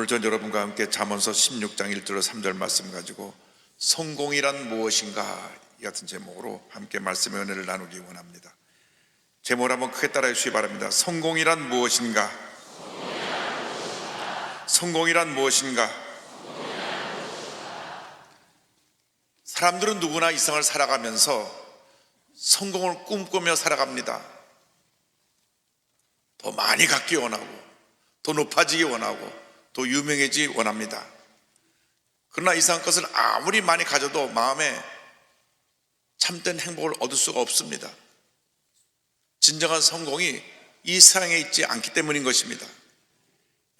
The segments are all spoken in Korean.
오늘 전 여러분과 함께 잠언서 16장 1절로 3절 말씀 가지고 성공이란 무엇인가 이 같은 제목으로 함께 말씀의 은혜를 나누기 원합니다. 제목을 한번 크게 따라해 주시기 바랍니다. 성공이란 무엇인가? 성공이란 무엇인가? 사람들은 누구나 이 생을 살아가면서 성공을 꿈꾸며 살아갑니다. 더 많이 갖기 원하고, 더 높아지기 원하고, 더 유명해지기 원합니다. 그러나 이상한 것을 아무리 많이 가져도 마음에 참된 행복을 얻을 수가 없습니다. 진정한 성공이 이 세상에 있지 않기 때문인 것입니다.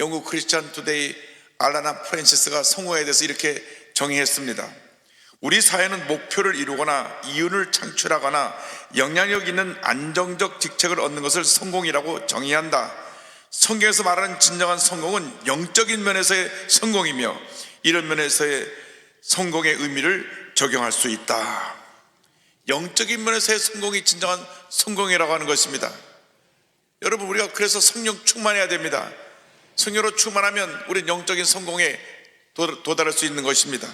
영국 크리스찬 투데이 알라나 프랜시스가 성공에 대해서 이렇게 정의했습니다. 우리 사회는 목표를 이루거나 이윤을 창출하거나 영향력 있는 안정적 직책을 얻는 것을 성공이라고 정의한다. 성경에서 말하는 진정한 성공은 영적인 면에서의 성공이며 이런 면에서의 성공의 의미를 적용할 수 있다. 영적인 면에서의 성공이 진정한 성공이라고 하는 것입니다. 여러분 우리가 그래서 성령 충만해야 됩니다. 성령으로 충만하면 우리는 영적인 성공에 도- 도달할 수 있는 것입니다.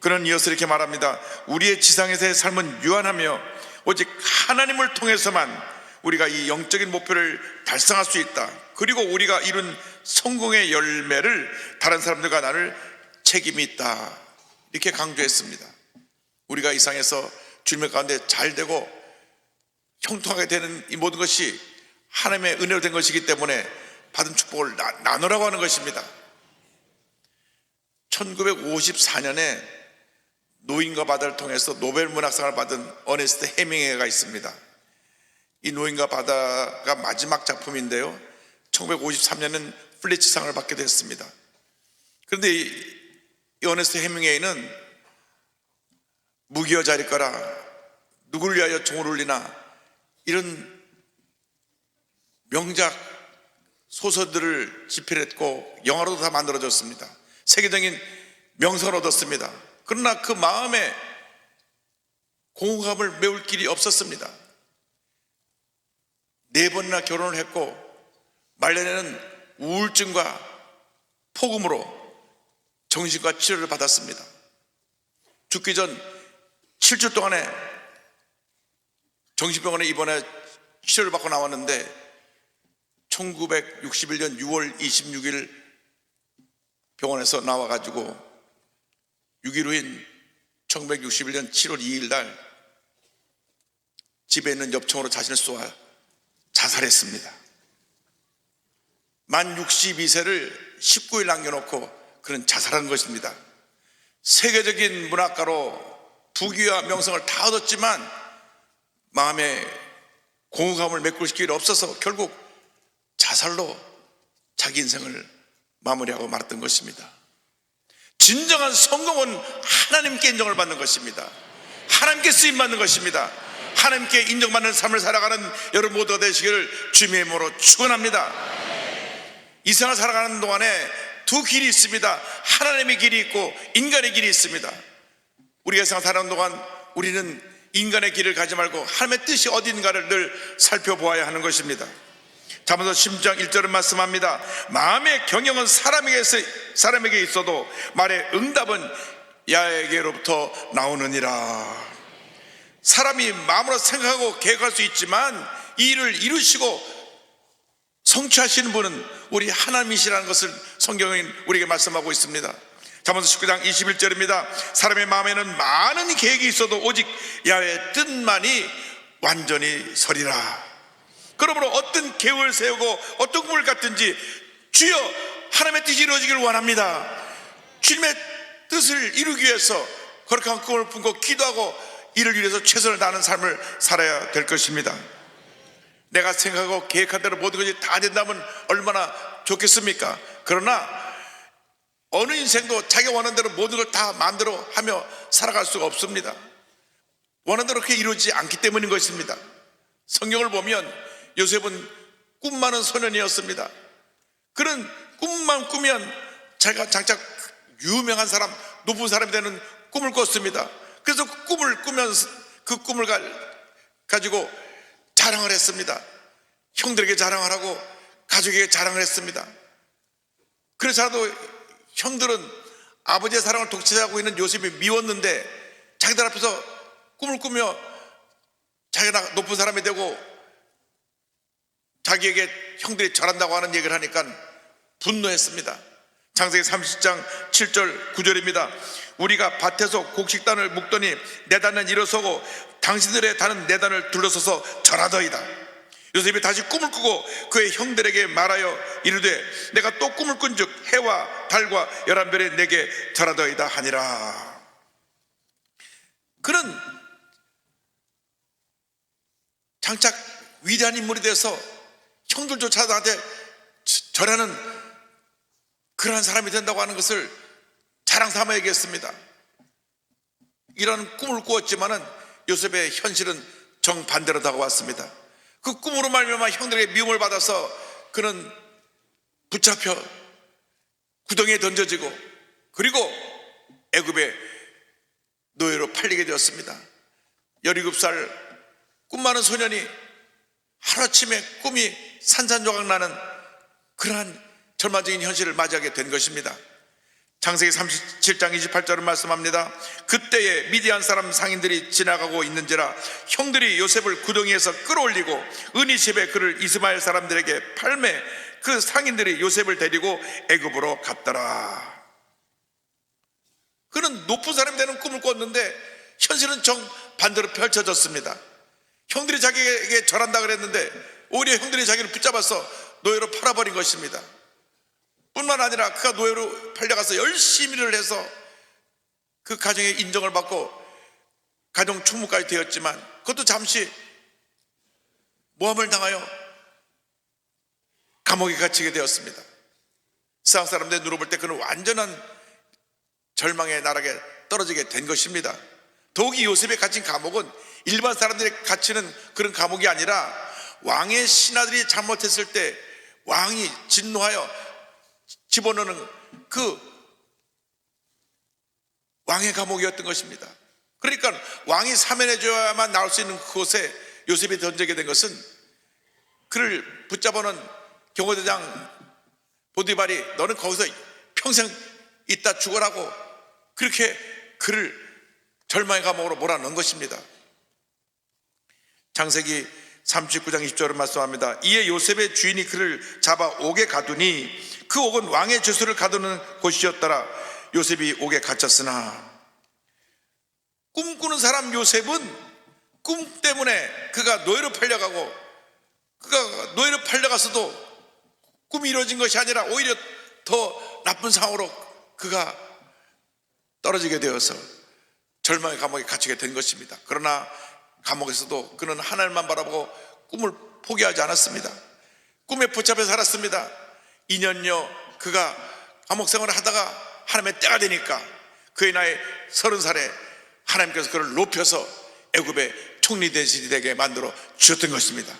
그는 이어서 이렇게 말합니다. 우리의 지상에서의 삶은 유한하며 오직 하나님을 통해서만 우리가 이 영적인 목표를 달성할 수 있다. 그리고 우리가 이룬 성공의 열매를 다른 사람들과 나눌 책임이 있다. 이렇게 강조했습니다. 우리가 이 상에서 주님의 가운데 잘 되고 형통하게 되는 이 모든 것이 하나님의 은혜로 된 것이기 때문에 받은 축복을 나, 나누라고 하는 것입니다. 1954년에 노인과 바다를 통해서 노벨 문학상을 받은 어네스트 헤밍웨이가 있습니다. 이 노인과 바다가 마지막 작품인데요. 1953년은 플리츠상을 받게 됐습니다. 그런데 어네스트 헤밍웨이는 무기여 자리까라 누구를 위하여 종을 울리나 이런 명작 소설들을 집필했고 영화로도 다 만들어졌습니다. 세계적인 명성을 얻었습니다. 그러나 그 마음에 공허감을 메울 길이 없었습니다. 네 번이나 결혼을 했고 말년에는 우울증과 폭음으로 정신과 치료를 받았습니다. 죽기 전 7주 동안에 정신병원에 입원해 치료를 받고 나왔는데 1961년 6월 26일 병원에서 나와가지고 6일 후인 1961년 7월 2일 날 집에 있는 엽총으로 자신을 쏘아 자살했습니다. 만 62세를 19일 남겨놓고 그는 자살한 것입니다. 세계적인 문학가로 부귀와 명성을 다 얻었지만 마음에 공허감을 메꿀 길이 없어서 결국 자살로 자기 인생을 마무리하고 말았던 것입니다. 진정한 성공은 하나님께 인정을 받는 것입니다. 하나님께 쓰임 받는 것입니다. 하나님께 인정받는 삶을 살아가는 여러분 모두가 되시기를 주님의 이름으로 축원합니다. 이 생을 살아가는 동안에 두 길이 있습니다. 하나님의 길이 있고 인간의 길이 있습니다. 우리가 세상 살아가는 동안 우리는 인간의 길을 가지 말고 하나님의 뜻이 어딘가를 늘 살펴보아야 하는 것입니다. 잠언서 10장 1절은 말씀합니다. 마음의 경영은 사람에게, 사람에게 있어도 말의 응답은 야에게로부터 나오느니라. 사람이 마음으로 생각하고 계획할 수 있지만 이 일을 이루시고 성취하시는 분은 우리 하나님이시라는 것을 성경은 우리에게 말씀하고 있습니다. 잠언서 19장 21절입니다. 사람의 마음에는 많은 계획이 있어도 오직 야외 뜻만이 완전히 서리라. 그러므로 어떤 계획을 세우고 어떤 꿈을 갖든지 주여 하나님의 뜻이 이루어지기를 원합니다. 주님의 뜻을 이루기 위해서 거룩한 꿈을 품고 기도하고 이를 위해서 최선을 다하는 삶을 살아야 될 것입니다. 내가 생각하고 계획한 대로 모든 것이 다 된다면 얼마나 좋겠습니까? 그러나 어느 인생도 자기 원하는 대로 모든 걸다 만들어 하며 살아갈 수가 없습니다. 원하는 대로 그렇게 이루어지지 않기 때문인 것입니다. 성경을 보면 요셉은 꿈 많은 소년이었습니다. 그런 꿈만 꾸면 자기가 장착 유명한 사람, 높은 사람이 되는 꿈을 꿨습니다. 그래서 그 꿈을 꾸면서 그 꿈을 가, 가지고 자랑을 했습니다. 형들에게 자랑을 하고 가족에게 자랑을 했습니다. 그래서라도 형들은 아버지의 사랑을 독차지하고 있는 요셉이 미웠는데 자기들 앞에서 꿈을 꾸며 자기가 높은 사람이 되고 자기에게 형들이 잘한다고 하는 얘기를 하니까 분노했습니다. 창세기 30장 7절 9절입니다. 우리가 밭에서 곡식단을 묶더니 내 단은 일어서고 당신들의 단은 내 단을 둘러서서 절하더이다. 요셉이 다시 꿈을 꾸고 그의 형들에게 말하여 이르되 내가 또 꿈을 꾼즉 해와 달과 열한 별이 내게 절하더이다 하니라. 그는 장착 위대한 인물이 돼서 형들조차 나한테 절하는 그러한 사람이 된다고 하는 것을 자랑 삼아 얘기했습니다. 이런 꿈을 꾸었지만은 요셉의 현실은 정반대로 다가왔습니다. 그 꿈으로 말미암아 형들에게 미움을 받아서 그는 붙잡혀 구덩이에 던져지고 그리고 애굽의 노예로 팔리게 되었습니다. 17살 꿈 많은 소년이 하루아침에 꿈이 산산조각 나는 그러한 절망적인 현실을 맞이하게 된 것입니다. 창세기 37장 28절은 말씀합니다. 그때에 미디안 사람 상인들이 지나가고 있는지라 형들이 요셉을 구덩이에서 끌어올리고 은이집에 그를 이스마엘 사람들에게 팔매 그 상인들이 요셉을 데리고 애굽으로 갔더라. 그는 높은 사람이 되는 꿈을 꿨는데 현실은 정 반대로 펼쳐졌습니다. 형들이 자기에게 절한다 그랬는데 오히려 형들이 자기를 붙잡아서 노예로 팔아버린 것입니다. 뿐만 아니라 그가 노예로 팔려가서 열심히 일을 해서 그 가정의 인정을 받고 가정 총무까지 되었지만 그것도 잠시 모함을 당하여 감옥에 갇히게 되었습니다. 세상 사람들 눈으로 볼 때 그는 완전한 절망의 나락에 떨어지게 된 것입니다. 더욱이 요셉이 갇힌 감옥은 일반 사람들이 갇히는 그런 감옥이 아니라 왕의 신하들이 잘못했을 때 왕이 진노하여 집어넣는 그 왕의 감옥이었던 것입니다. 그러니까 왕이 사면해줘야만 나올 수 있는 그곳에 요셉이 던지게 된 것은 그를 붙잡아놓은 경호대장 보디발이 너는 거기서 평생 있다 죽어라고 그렇게 그를 절망의 감옥으로 몰아넣은 것입니다. 창세기 39장 20절을 말씀합니다. 이에 요셉의 주인이 그를 잡아 옥에 가두니 그 옥은 왕의 죄수를 가두는 곳이었더라. 요셉이 옥에 갇혔으나 꿈꾸는 사람 요셉은 꿈 때문에 그가 노예로 팔려가고 그가 노예로 팔려가서도 꿈이 이루어진 것이 아니라 오히려 더 나쁜 상황으로 그가 떨어지게 되어서 절망의 감옥에 갇히게 된 것입니다. 그러나 감옥에서도 그는 하늘만 바라보고 꿈을 포기하지 않았습니다. 꿈에 붙잡혀 살았습니다. 2년여 그가 감옥 생활을 하다가 하나님의 때가 되니까 그의 나이 서른 살에 하나님께서 그를 높여서 애굽의 총리 대신이 되게 만들어 주셨던 것입니다.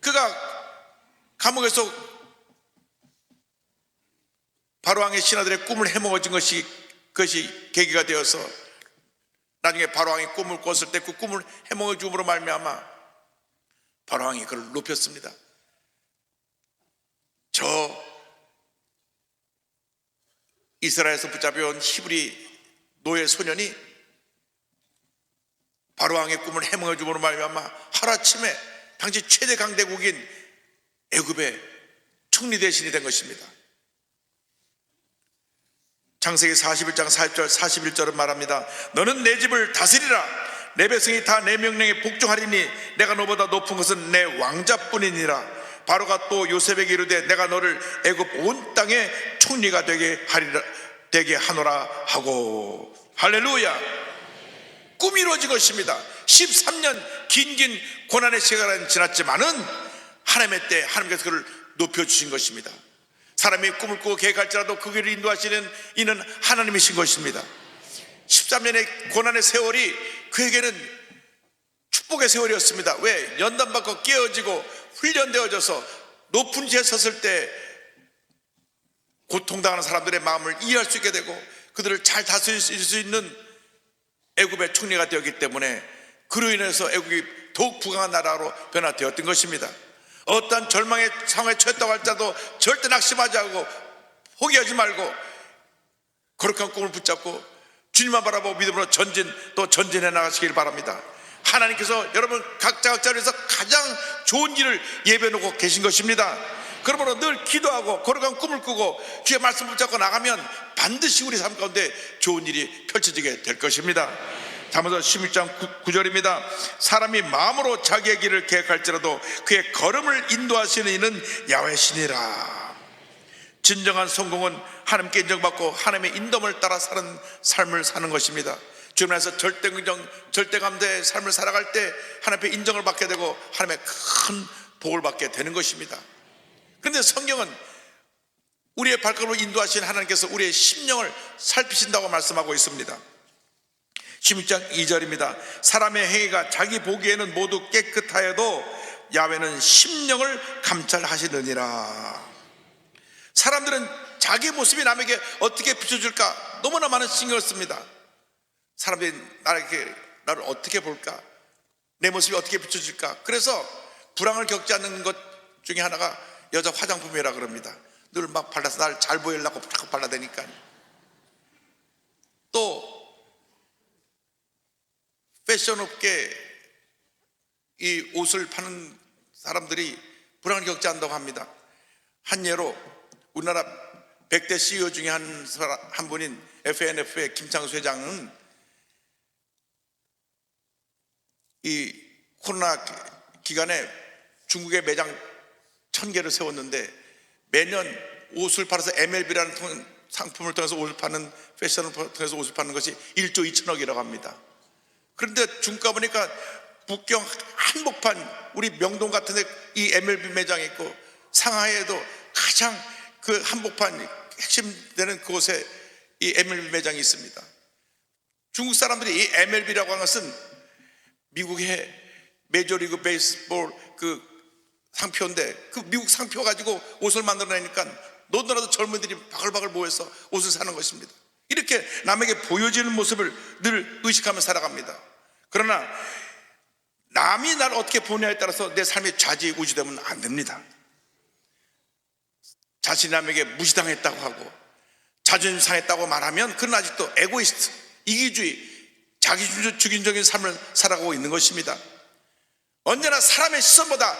그가 감옥에서 바로왕의 신하들의 꿈을 해먹어진 것이 그것이 계기가 되어서 나중에 바로왕이 꿈을 꿨을 때 그 꿈을 해먹어 줌으로 말미암아 바로왕이 그를 높였습니다. 저 이스라엘에서 붙잡혀온 히브리 노예 소년이 바로왕의 꿈을 해몽해 줌으로 말미암아 하루아침에 당시 최대 강대국인 애굽의 총리 대신이 된 것입니다. 창세기 41장 40절 41절은 말합니다. 너는 내 집을 다스리라. 내 백성이 다 내 명령에 복종하리니 내가 너보다 높은 것은 내 왕자뿐이니라. 바로가 또 요셉에게 이르되 내가 너를 애굽 온 땅의 총리가 되게 하리라 되게 하노라 하고 할렐루야. 꿈이 이루어진 것입니다. 13년 긴긴 고난의 시간은 지났지만은 하나님의 때 하나님께서 그를 높여주신 것입니다. 사람이 꿈을 꾸고 계획할지라도 그 길을 인도하시는 이는 하나님이신 것입니다. 13년의 고난의 세월이 그에게는 축복의 세월이었습니다. 왜? 연단받고 깨어지고 훈련되어져서 높은 지에 섰을 때 고통당하는 사람들의 마음을 이해할 수 있게 되고 그들을 잘 다스릴 수 있는 애굽의 총리가 되었기 때문에 그로 인해서 애굽이 더욱 부강한 나라로 변화되었던 것입니다. 어떠한 절망의 상황에 처했다고 할지라도 절대 낙심하지 않고 포기하지 말고 거룩한 꿈을 붙잡고 주님만 바라보고 믿음으로 전진 또 전진해 나가시길 바랍니다. 하나님께서 여러분 각자 각자를 위해서 가장 좋은 일을 예배 놓고 계신 것입니다. 그러므로 늘 기도하고 거룩한 꿈을 꾸고 주의 말씀 붙잡고 나가면 반드시 우리 삶 가운데 좋은 일이 펼쳐지게 될 것입니다. 잠언서 16장 9 절입니다. 사람이 마음으로 자기의 길을 계획할지라도 그의 걸음을 인도하시는 이는 야외신이라. 진정한 성공은 하나님께 인정받고 하나님의 인dom을 따라 사는 삶을 사는 것입니다. 주님께서 절대 긍정, 절대 감대의 삶을 살아갈 때 하나님 앞에 인정을 받게 되고 하나님의 큰 복을 받게 되는 것입니다. 그런데 성경은 우리의 발걸음을 인도하신 하나님께서 우리의 심령을 살피신다고 말씀하고 있습니다. 16장 2절입니다. 사람의 행위가 자기 보기에는 모두 깨끗하여도 야외는 심령을 감찰하시느니라. 사람들은 자기 모습이 남에게 어떻게 비춰줄까 너무나 많은 신경을 씁니다. 사람들이 나에게 나를 어떻게 볼까? 내 모습이 어떻게 비춰질까? 그래서 불황을 겪지 않는 것 중에 하나가 여자 화장품이라 그럽니다. 늘 막 발라서 날 잘 보이려고 자꾸 발라대니까. 또 패션 업계 이 옷을 파는 사람들이 겪지 않는다고 합니다. 한 예로 우리나라 100대 CEO 중에 한, 사람- 한 분인 FNF의 김창수 회장은 이 코로나 기간에 중국의 매장 천 개를 세웠는데 매년 옷을 팔아서 MLB라는 상품을 통해서 옷을 파는 패션을 통해서 옷을 파는 것이 1조 2천억이라고 합니다. 그런데 중가 보니까 북경 한복판 우리 명동 같은 데 이 MLB 매장이 있고 상하이에도 가장 그 한복판 핵심 되는 그곳에 이 MLB 매장이 있습니다. 중국 사람들이 이 MLB라고 하는 것은 미국의 메이저리그 베이스볼 그 상표인데 그 미국 상표 가지고 옷을 만들어내니까 너도나도 젊은이들이 바글바글 모여서 옷을 사는 것입니다. 이렇게 남에게 보여지는 모습을 늘 의식하며 살아갑니다. 그러나 남이 나를 어떻게 보냐에 따라서 내 삶이 좌지우지되면 안 됩니다. 자신이 남에게 무시당했다고 하고 자존심 상했다고 말하면 그는 아직도 에고이스트, 이기주의, 자기주기적인 삶을 살아가고 있는 것입니다. 언제나 사람의 시선보다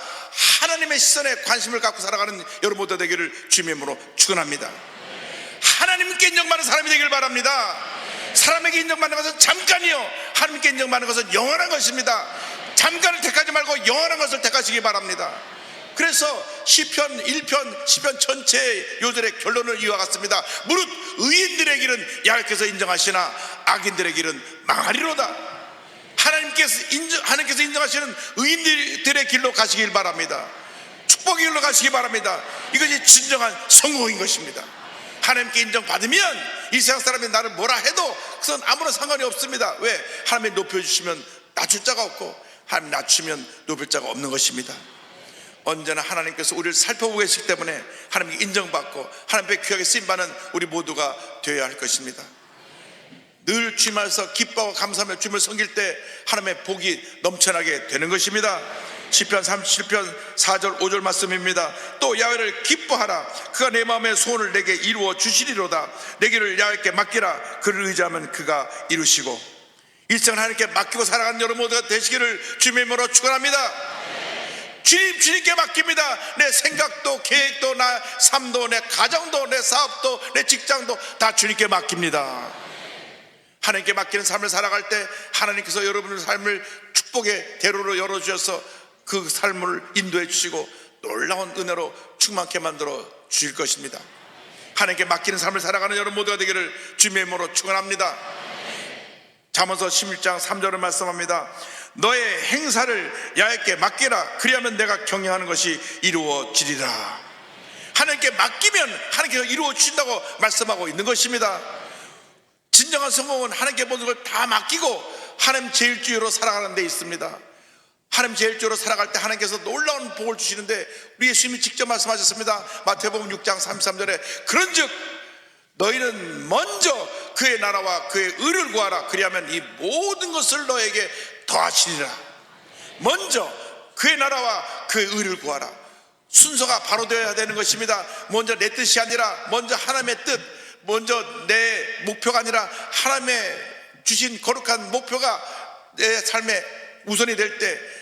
하나님의 시선에 관심을 갖고 살아가는 여러분 모두 되기를 주님의 이름으로 축원합니다. 하나님께 인정받는 사람이 되길 바랍니다. 사람에게 인정받는 것은 잠깐이요. 하나님께 인정받는 것은 영원한 것입니다. 잠깐을 택하지 말고 영원한 것을 택하시기 바랍니다. 그래서 시편 1편 시편 전체의 요절의 결론을 이와 같습니다. 무릇 의인들의 길은 야훼께서 인정하시나 악인들의 길은 망하리로다. 하나님께서 인정 하나님께서 인정하시는 의인들의 길로 가시길 바랍니다. 축복의 길로 가시기 바랍니다. 이것이 진정한 성공인 것입니다. 하나님께 인정받으면 이 세상 사람이 나를 뭐라 해도 그건 아무런 상관이 없습니다. 왜? 하나님이 높여주시면 낮출 자가 없고 하나님 낮추면 높일 자가 없는 것입니다. 언제나 하나님께서 우리를 살펴보고 계시기 때문에 하나님께 인정받고 하나님께 귀하게 쓰임받는 우리 모두가 되어야 할 것입니다. 늘 주님께서 기뻐하고 감사하며 주님을 섬길 때 하나님의 복이 넘쳐나게 되는 것입니다. 시편 37편 4절 5절 말씀입니다. 또 야훼를 기뻐하라. 그가 내 마음의 소원을 내게 이루어 주시리로다. 내 길을 야훼께 맡기라. 그를 의지하면 그가 이루시고 일생을 하나님께 맡기고 살아가는 여러분 모두가 되시기를 주님의 이름으로 축원합니다. 주님 주님께 맡깁니다. 내 생각도 계획도 나 삶도 내 가정도 내 사업도 내 직장도 다 주님께 맡깁니다. 하나님께 맡기는 삶을 살아갈 때 하나님께서 여러분의 삶을 축복의 대로로 열어주셔서 그 삶을 인도해 주시고 놀라운 은혜로 충만케 만들어 주실 것입니다. 하나님께 맡기는 삶을 살아가는 여러분 모두가 되기를 주님의 이름으로 축원합니다. 잠언서 11장 3절을 말씀합니다. 너의 행사를 야훼께 맡기라. 그리하면 내가 경영하는 것이 이루어지리라. 하나님께 맡기면 하나님께서 이루어 주신다고 말씀하고 있는 것입니다. 진정한 성공은 하나님께 모든 걸 다 맡기고 하나님 제일주의로 살아가는 데 있습니다. 하나님 제일주의로 살아갈 때 하나님께서 놀라운 복을 주시는데 우리 예수님이 직접 말씀하셨습니다. 마태복음 6장 33절에 그런즉 너희는 먼저 그의 나라와 그의 의를 구하라. 그리하면 이 모든 것을 너에게 더하시리라. 먼저 그의 나라와 그의 의를 구하라. 순서가 바로 되어야 되는 것입니다. 먼저 내 뜻이 아니라 먼저 하나님의 뜻, 먼저 내 목표가 아니라 하나님의 주신 거룩한 목표가 내 삶의 우선이 될 때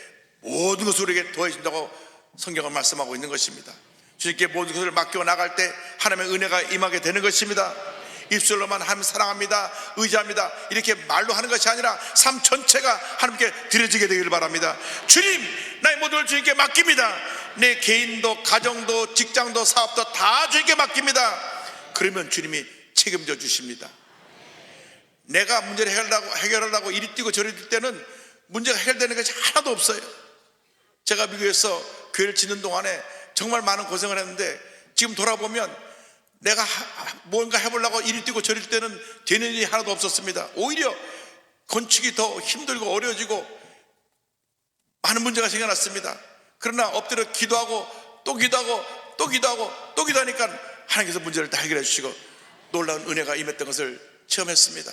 모든 것을 우리에게 더해진다고 성경은 말씀하고 있는 것입니다. 주님께 모든 것을 맡겨 나갈 때 하나님의 은혜가 임하게 되는 것입니다. 입술로만 하나님 사랑합니다, 의지합니다 이렇게 말로 하는 것이 아니라 삶 전체가 하나님께 드려지게 되기를 바랍니다. 주님, 나의 모든 걸 주님께 맡깁니다. 내 개인도 가정도 직장도 사업도 다 주님께 맡깁니다. 그러면 주님이 책임져 주십니다. 내가 문제를 해결하고, 해결하려고 이리 뛰고 저리 뛸 때는 문제가 해결되는 것이 하나도 없어요. 제가 미국에서 교회를 짓는 동안에 정말 많은 고생을 했는데 지금 돌아보면 내가 하- 뭔가 해보려고 이리 뛰고 저리 뛸 때는 되는 일이 하나도 없었습니다. 오히려 건축이 더 힘들고 어려워지고 많은 문제가 생겨났습니다. 그러나 엎드려 기도하고 또 기도하고 또 기도하고 또 기도하니까 하나님께서 문제를 다 해결해 주시고 놀라운 은혜가 임했던 것을 체험했습니다.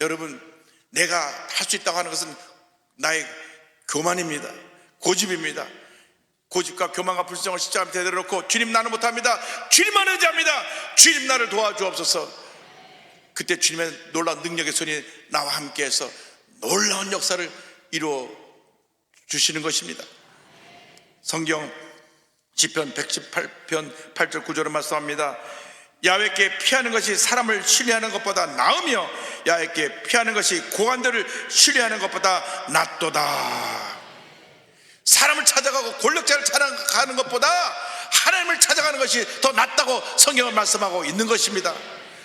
여러분, 내가 할 수 있다고 하는 것은 나의 교만입니다. 고집입니다. 고집과 교만과 불성을 십자가 밑에 내려놓고 주님 나는 못합니다. 주님만 의지합니다. 주님 나를 도와주옵소서. 그때 주님의 놀라운 능력의 손이 나와 함께해서 놀라운 역사를 이루어 주시는 것입니다. 성경 시편 118편 8절 9절을 말씀합니다. 야외께 피하는 것이 사람을 신뢰하는 것보다 나으며 야외께 피하는 것이 고관들을 신뢰하는 것보다 낫도다. 사람을 찾아가고 권력자를 찾아가는 것보다 하나님을 찾아가는 것이 더 낫다고 성경은 말씀하고 있는 것입니다.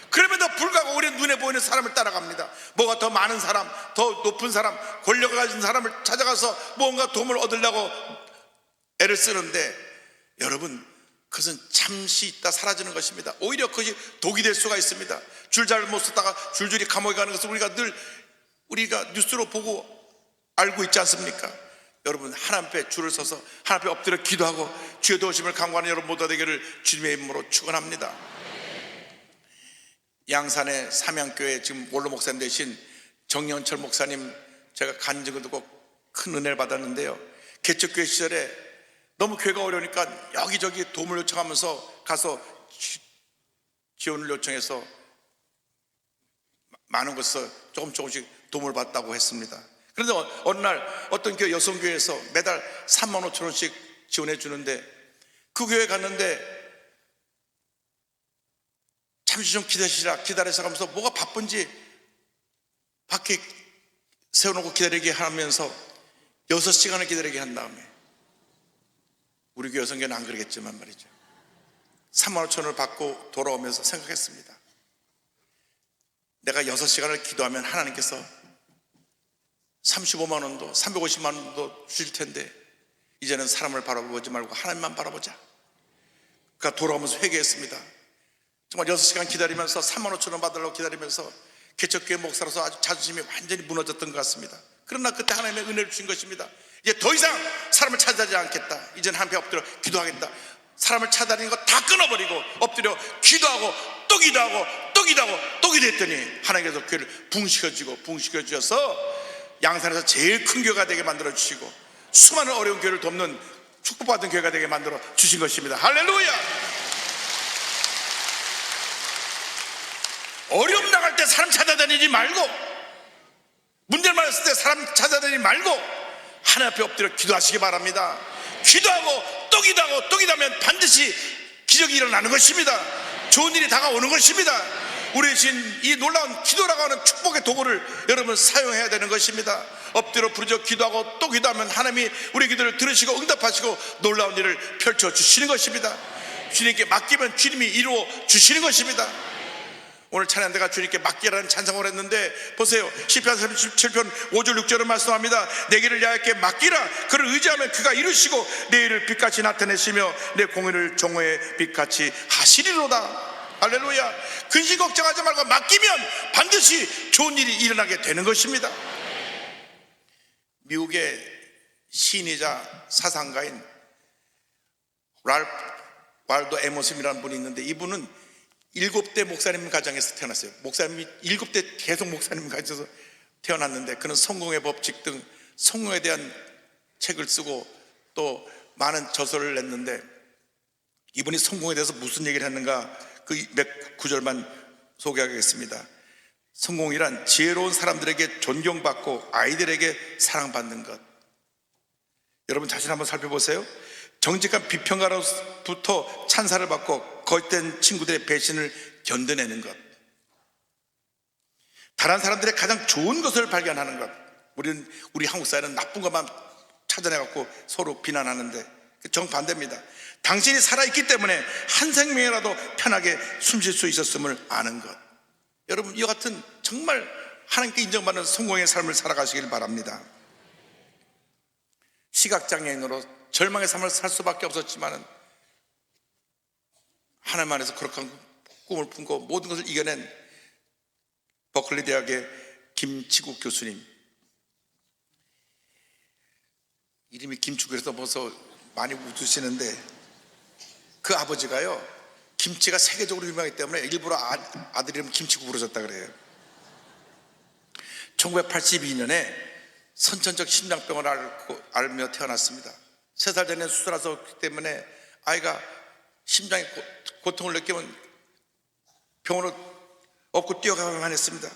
그럼에도 불구하고 우리 눈에 보이는 사람을 따라갑니다. 뭐가 더 많은 사람, 더 높은 사람, 권력을 가진 사람을 찾아가서 뭔가 도움을 얻으려고 애를 쓰는데 여러분 그것은 잠시 있다 사라지는 것입니다. 오히려 그것이 독이 될 수가 있습니다. 줄 잘 못 쓰다가 줄줄이 감옥에 가는 것을 우리가 늘 우리가 뉴스로 보고 알고 있지 않습니까? 여러분 하나님 앞에 줄을 서서 하나님 앞에 엎드려 기도하고 주의 도우심을 강구하는 여러분 모두 되기를 주님의 이름으로 축원합니다. 양산의 삼양교회 지금 원로 목사님 되신 정영철 목사님 제가 간 적을 두고 큰 은혜를 받았는데요. 개척교회 시절에 너무 교회가 어려우니까 여기저기 도움을 요청하면서 가서 지- 지원을 요청해서 많은 것을 조금 조금씩 도움을 받다고 했습니다. 그런데 어- 어느 날 어떤 교회 여성교회에서 매달 3만 5천 원씩 지원해 주는데 그 교회 갔는데 잠시 좀 기다리시라 기다려서 가면서 뭐가 바쁜지 밖에 세워놓고 기다리게 하면서 6시간을 기다리게 한 다음에 우리 교회 성교는 안 그러겠지만 말이죠. 3만 5천 원을 받고 돌아오면서 생각했습니다. 내가 6시간을 기도하면 하나님께서 35만 원도 350만 원도 주실 텐데 이제는 사람을 바라보지 말고 하나님만 바라보자 그러니까 돌아오면서 회개했습니다 정말 6시간 기다리면서 3만 5천 원 받으려고 기다리면서 개척교회 목사로서 아주 자존심이 완전히 무너졌던 것 같습니다. 그러나 그때 하나님의 은혜를 주신 것입니다. 이제 더 이상 사람을 찾아지 않겠다. 이제는 한편 엎드려 기도하겠다. 사람을 찾아다니는 거 다 끊어버리고 엎드려 기도하고 또 기도하고 또 기도하고 또 기도했더니 하나님께서 교회를 붕시켜주고 붕시켜주셔서 양산에서 제일 큰 교회가 되게 만들어 주시고 수많은 어려운 교회를 돕는 축복받은 교회가 되게 만들어 주신 것입니다. 할렐루야! 어려움 나갈 때 사람 찾아다니지 말고 문제를 많았을 때 사람 찾아다니지 말고 하나님 앞에 엎드려 기도하시기 바랍니다 기도하고 또 기도하고 또 기도하면 반드시 기적이 일어나는 것입니다 좋은 일이 다가오는 것입니다 우리 신이 놀라운 기도라고 하는 축복의 도구를 여러분 사용해야 되는 것입니다. 엎드려 부르짖어 기도하고 또 기도하면 하나님이 우리 기도를 들으시고 응답하시고 놀라운 일을 펼쳐 주시는 것입니다. 주님께 맡기면 주님이 이루어 주시는 것입니다. 오늘 찬양대가 주님께 맡기라는 찬송을 했는데 보세요. 시편 37편 5절 6절을 말씀합니다. 내 길을 야외께 맡기라. 그를 의지하면 그가 이루시고 내 일을 빛같이 나타내시며 내 공의를 정오의 빛같이 하시리로다 할렐루야. 근심 걱정하지 말고 맡기면 반드시 좋은 일이 일어나게 되는 것입니다. 미국의 시인이자 사상가인 랄프 왈도 에모스이라는 분이 있는데 이분은 일곱 대 목사님 가정에서 태어났어요. 목사님이 일곱 대 계속 목사님 가정에서 태어났는데 그는 성공의 법칙 등 성공에 대한 책을 쓰고 또 많은 저서를 냈는데 이분이 성공에 대해서 무슨 얘기를 했는가 그 몇 구절만 소개하겠습니다. 성공이란 지혜로운 사람들에게 존경받고 아이들에게 사랑받는 것. 여러분 자신 한번 살펴보세요. 정직한 비평가로부터 찬사를 받고 거짓된 친구들의 배신을 견뎌내는 것. 다른 사람들의 가장 좋은 것을 발견하는 것. 우리는 우리 한국 사회는 나쁜 것만 찾아내갖고 서로 비난하는데 정반대입니다. 당신이 살아있기 때문에 한 생명이라도 편하게 숨 쉴 수 있었음을 아는 것. 여러분 이와 같은 정말 하나님께 인정받는 성공의 삶을 살아가시길 바랍니다. 시각장애인으로 절망의 삶을 살 수밖에 없었지만은 하나님 안에서 그렇게 꿈을 품고 모든 것을 이겨낸 버클리 대학의 김치국 교수님 이름이 김치국이라서 벌써 많이 웃으시는데 그 아버지가요 김치가 세계적으로 유명하기 때문에 일부러 아, 아들 이름 김치국 부르셨다 그래요. 1982년에 선천적 심장병을 앓고, 알며 태어났습니다. 세살 전에 수술하셨기 때문에 아이가 심장에 고, 고통을 느끼면 병원을 업고 뛰어가야만 했습니다.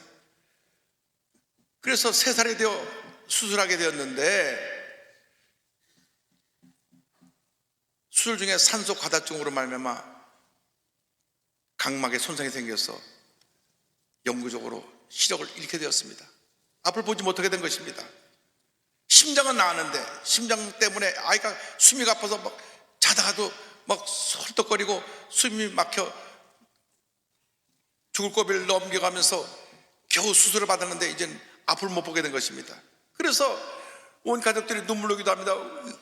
그래서 세 살이 되어 수술하게 되었는데 수술 중에 산소 과다증으로 말미암아 각막에 손상이 생겨서 영구적으로 시력을 잃게 되었습니다. 앞을 보지 못하게 된 것입니다. 심장은 나았는데 심장 때문에 아이가 숨이 가빠서 막 자다가도 막 헐떡거리고 숨이 막혀 죽을 고비를 넘겨가면서 겨우 수술을 받았는데 이제는 앞을 못 보게 된 것입니다. 그래서 온 가족들이 눈물 나기도 합니다.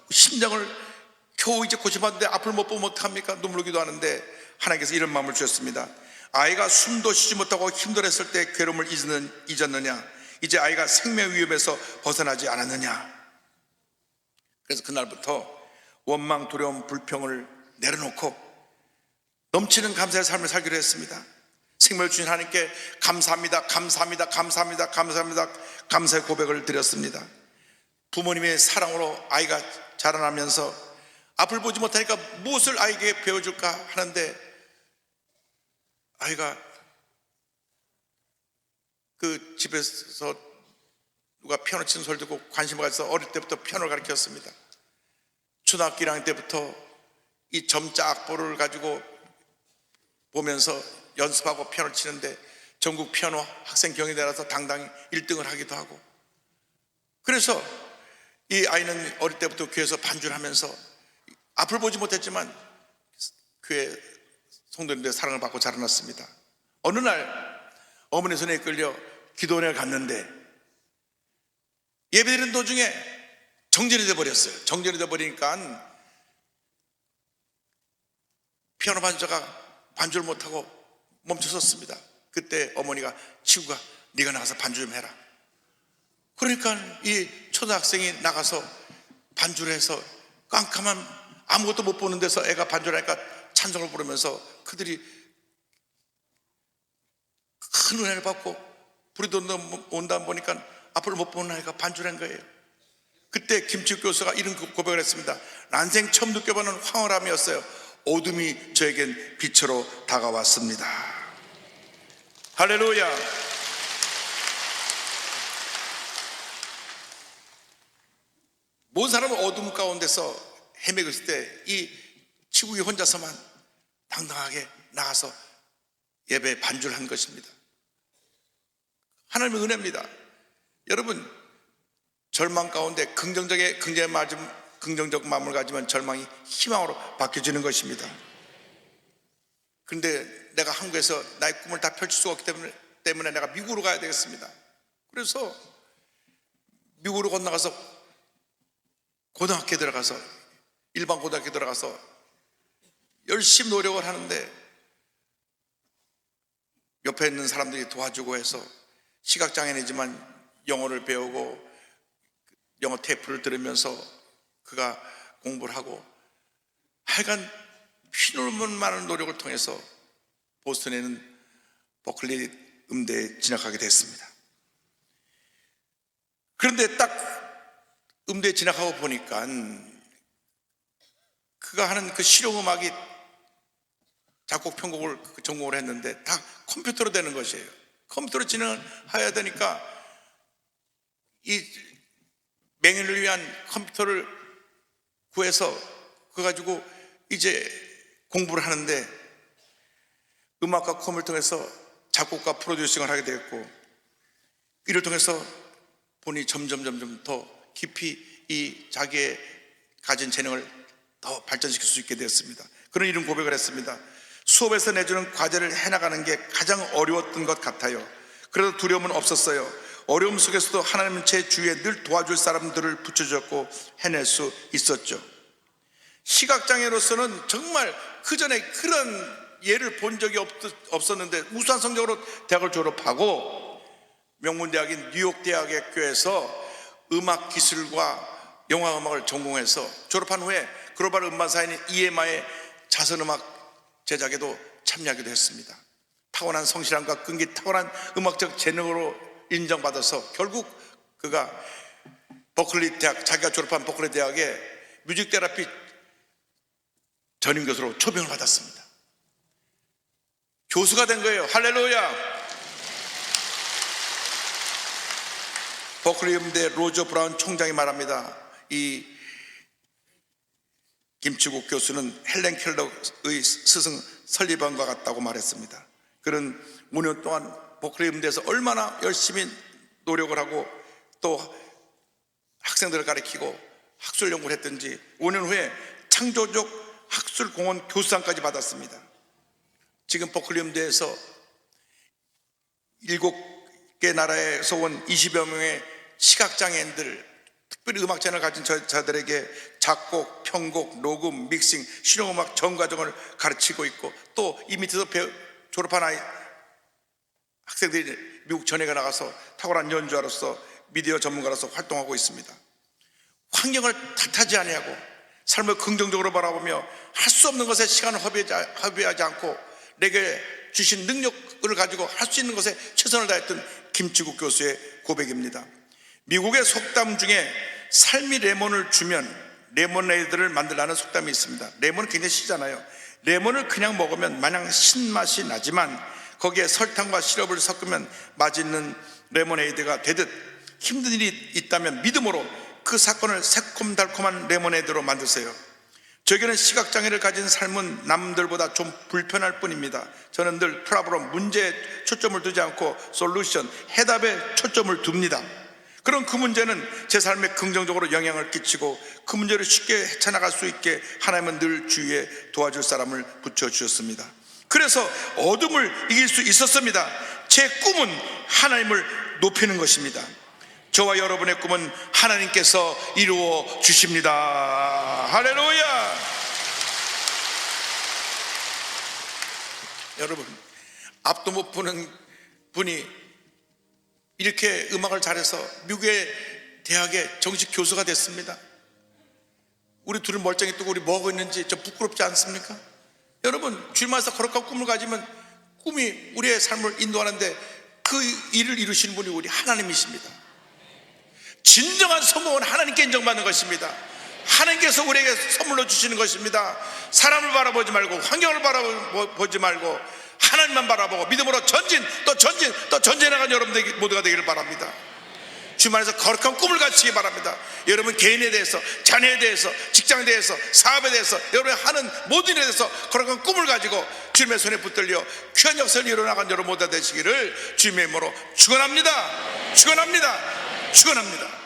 심장을 겨우 이제 고쳐봤는데 앞을 못 보면 어떡합니까? 눈물 나기도 하는데 하나님께서 이런 마음을 주셨습니다. 아이가 숨도 쉬지 못하고 힘들었을 때 괴로움을 잊었느냐? 이제 아이가 생명 위협에서 벗어나지 않았느냐? 그래서 그날부터 원망, 두려움, 불평을 내려놓고 넘치는 감사의 삶을 살기로 했습니다. 생명을 주신 하나님께 감사합니다, 감사합니다, 감사합니다, 감사합니다, 감사의 고백을 드렸습니다. 부모님의 사랑으로 아이가 자라나면서 앞을 보지 못하니까 무엇을 아이에게 배워줄까 하는데 아이가 그 집에서 누가 피아노 치는 소리 듣고 관심을 가져서 어릴 때부터 피아노를 가르쳤습니다. 초등학교 1학년 때부터 이 점자 악보를 가지고 보면서 연습하고 피아노를 치는데 전국 피아노 학생 경연대라서 당당히 1등을 하기도 하고 그래서 이 아이는 어릴 때부터 교회에서 반주를 하면서 앞을 보지 못했지만 교회 성도님들의 사랑을 받고 자라났습니다. 어느 날 어머니 손에 끌려 기도원에 갔는데 예배드리는 도중에 정전이 돼 버렸어요. 정전이 돼 버리니까 피아노 반주자가 반주를 못하고 멈춰섰습니다. 그때 어머니가 친구가 네가 나가서 반주 좀 해라. 그러니까 이 초등학생이 나가서 반주를 해서 깜깜한 아무것도 못 보는 데서 애가 반주를 하니까 찬송을 부르면서 그들이 큰 은혜를 받고 불이 온다 보니까 앞을 못 보는 아이가 반주를 한 거예요. 그때 김치 교수가 이런 고백을 했습니다. 난생 처음 느껴보는 황홀함이었어요. 어둠이 저에겐 빛으로 다가왔습니다. 할렐루야. 모든 사람은 어둠 가운데서 헤매고 있을 때 이 치국이 혼자서만 당당하게 나가서 예배 반주를 한 것입니다. 하나님의 은혜입니다. 여러분 절망 가운데 긍정적인 긍정의 맞음 긍정적 마음을 가지면 절망이 희망으로 바뀌어지는 것입니다. 그런데 내가 한국에서 나의 꿈을 다 펼칠 수가 없기 때문에, 때문에 내가 미국으로 가야 되겠습니다. 그래서 미국으로 건너가서 고등학교에 들어가서 일반 고등학교 들어가서 열심히 노력을 하는데 옆에 있는 사람들이 도와주고 해서 시각장애인이지만 영어를 배우고 영어 테이프를 들으면서 그가 공부를 하고 하여간 피눈물 많은 노력을 통해서 보스턴에 있는 버클리 음대에 진학하게 됐습니다. 그런데 딱 음대에 진학하고 보니까 그가 하는 그 실용음악이 작곡 편곡을 전공을 했는데 다 컴퓨터로 되는 것이에요. 컴퓨터로 진행해야 되니까 이 맹인을 위한 컴퓨터를 구해서 그거 가지고 이제 공부를 하는데 음악과 컴을 통해서 작곡과 프로듀싱을 하게 되었고 이를 통해서 본인이 점점 점점 더 깊이 이 자기의 가진 재능을 더 발전시킬 수 있게 되었습니다. 그런 이런 고백을 했습니다. 수업에서 내주는 과제를 해나가는 게 가장 어려웠던 것 같아요. 그래도 두려움은 없었어요. 어려움 속에서도 하나님은 제 주위에 늘 도와줄 사람들을 붙여주었고 해낼 수 있었죠. 시각장애로서는 정말 그 전에 그런 예를 본 적이 없, 없었는데 우수한 성적으로 대학을 졸업하고 명문대학인 뉴욕대학의 학교에서 음악 기술과 영화 음악을 전공해서 졸업한 후에 글로벌 음반사인 EMI의 자선음악 제작에도 참여하기도 했습니다. 타고난 성실함과 끈기, 타고난 음악적 재능으로 인정받아서 결국 그가 버클리 대학, 자기가 졸업한 버클리 대학의 뮤직 테라피 전임 교수로 초빙을 받았습니다. 교수가 된 거예요. 할렐루야. 버클리 음대 로저 브라운 총장이 말합니다. 이 김치국 교수는 헬렌 켈러의 스승 설리반과 같다고 말했습니다. 그는 5년 동안 버클리 음대에서 얼마나 열심히 노력을 하고 또 학생들을 가르치고 학술 연구를 했든지 5년 후에 창조적 학술 공헌 교수상까지 받았습니다. 지금 버클리 음대에서 일곱 개 나라에서 온 20여 명의 시각장애인들 특별히 음악 재능을 가진 저- 자들에게 작곡, 편곡, 녹음, 믹싱, 실용음악 전 과정을 가르치고 있고 또 이 밑에서 배우, 졸업한 아이 학생들이 미국 전역에 나가서 탁월한 연주자로서 미디어 전문가로서 활동하고 있습니다. 환경을 탓하지 아니하고 삶을 긍정적으로 바라보며 할 수 없는 것에 시간을 허비하지 않고 내게 주신 능력을 가지고 할 수 있는 것에 최선을 다했던 김치국 교수의 고백입니다. 미국의 속담 중에 삶이 레몬을 주면 레모네이드를 만들라는 속담이 있습니다. 레몬은 굉장히 시잖아요. 레몬을 그냥 먹으면 마냥 신맛이 나지만 거기에 설탕과 시럽을 섞으면 맛있는 레모네이드가 되듯 힘든 일이 있다면 믿음으로 그 사건을 새콤달콤한 레모네이드로 만드세요. 저에게는 시각장애를 가진 삶은 남들보다 좀 불편할 뿐입니다. 저는 늘 프라브럼 문제에 초점을 두지 않고 솔루션, 해답에 초점을 둡니다. 그럼 그 문제는 제 삶에 긍정적으로 영향을 끼치고 그 문제를 쉽게 헤쳐나갈 수 있게 하나님은 늘 주위에 도와줄 사람을 붙여주셨습니다. 그래서 어둠을 이길 수 있었습니다. 제 꿈은 하나님을 높이는 것입니다. 저와 여러분의 꿈은 하나님께서 이루어 주십니다. 할렐루야! 여러분, 앞도 못 보는 분이 이렇게 음악을 잘해서 미국의 대학의 정식 교수가 됐습니다. 우리 둘은 멀쩡히 뜨고 우리 뭐 하고 있는지 좀 부끄럽지 않습니까? 여러분, 주님께서 거룩한 꿈을 가지면 꿈이 우리의 삶을 인도하는데 그 일을 이루시는 분이 우리 하나님이십니다. 진정한 성공은 하나님께 인정받는 것입니다. 하나님께서 우리에게 선물로 주시는 것입니다. 사람을 바라보지 말고 환경을 바라보지 말고 하나님만 바라보고 믿음으로 전진 또 전진 또 전진해 나간 여러분 들 모두가 되기를 바랍니다. 주말에서 거룩한 꿈을 갖추기 바랍니다. 여러분 개인에 대해서, 자녀에 대해서, 직장에 대해서, 사업에 대해서, 여러분이 하는 모든 일에 대해서 거룩한 꿈을 가지고 주님의 손에 붙들려 귀한 역사를 이뤄나간 여러분 모두 되시기를 주님의 이름으로 축원합니다. 축원합니다. 축원합니다.